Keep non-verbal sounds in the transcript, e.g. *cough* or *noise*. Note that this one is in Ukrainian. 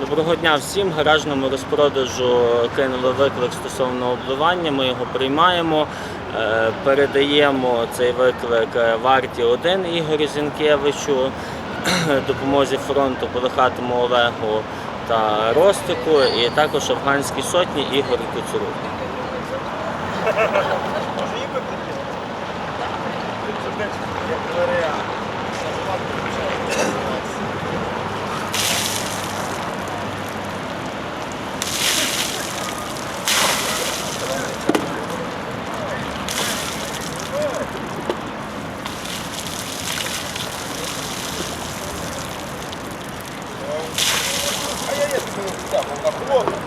Доброго дня всім. Гаражному розпродажу кинули виклик стосовно обливання. Ми його приймаємо, е, передаємо цей виклик е, варті 1 Ігорю Зінкевичу, *clears throat* допомозі фронту Полихатому Олегу та Ростику, і також афганській сотні Ігорю Куцуру. Може, Кока-Колу.